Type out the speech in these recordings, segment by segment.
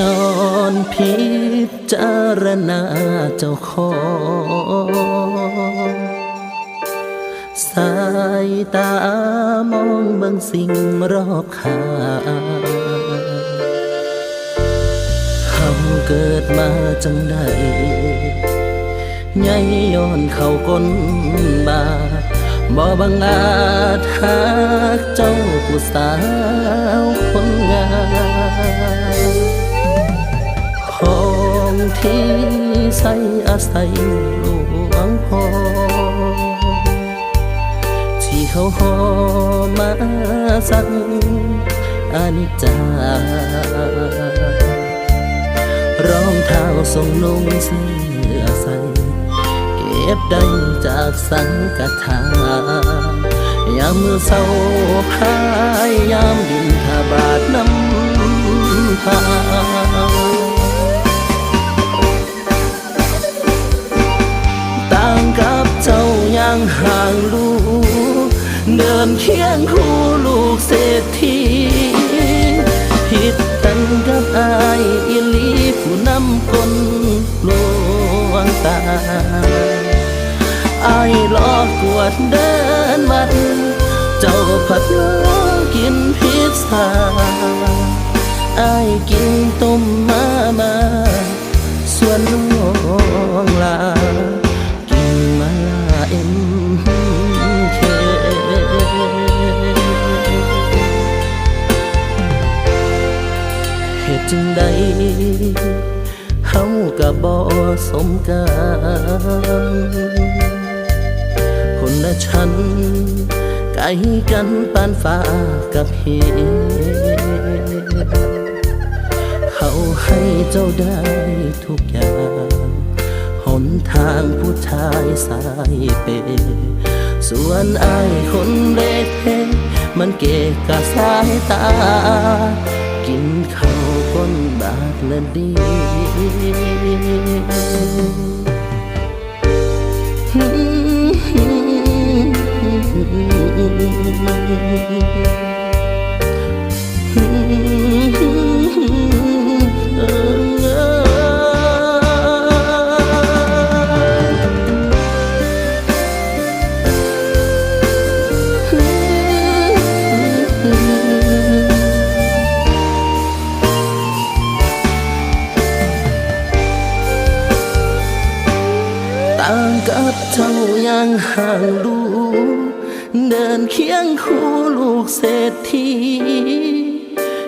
นอนพิจารณาเจ้าของสายตามองบิ่งสิ่งรอบข้างเฮาเกิดมาจังใดใหญ่ย้อนเข้าก้นบาบ่บังอาจหากเจ้าผู้สาวคน งามของที่ใส่อาศัยหลวงพอที่เขาหอมาสั่งอานิจจารองเท้าทรงนุ่งเสื้อใส่เก็บได้จากสังกทายามมือเศร้าหายยามดินทาบาทน้ำพา เดินเคียงคู่ลูกเศรษฐีผิดกันกับอายอิลีผู้นำคนลวงตาอายลอกกวดเดินวัด เจ้าผัดลอกินพิซซ่าอายกินต้มมามา ส่วนน้องลา จึงใดเฮากับบ่สมกันคนละชั้นไกลกันปานฟ้ากับเหเขาให้เจ้าได้ทุกอย่างหนทางผู้ชายสายเปยส่วนอายคนเล็กมันเกะกะสายตา กินข้า คนบาทละดี ต่างกับเจ้ายังห่างลูเดินเคียงคู่ลูกเศรษฐี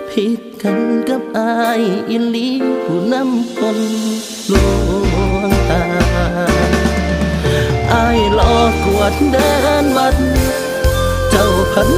ผิดกันกับอายอิลีผู้นำคนลวงตาอายลอกวดเดินวัดเจ้าพัน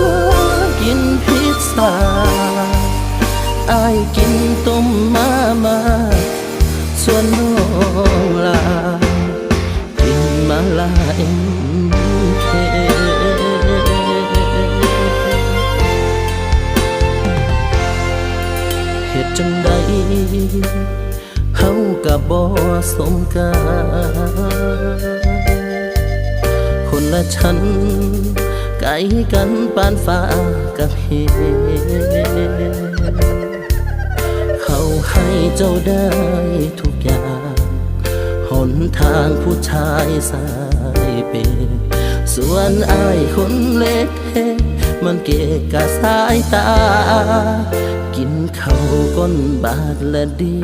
เหตุจังใดเฮากับบ่สมกันคนละชั้นไกลกันปานฟ้ากับเหเขาให้เจ้าได้ทุกอย่าง หนทางผู้ชายสายเป ส่วนอายคนเล็กมันเกะกะสายตา กินข้าวก้นบาทละดี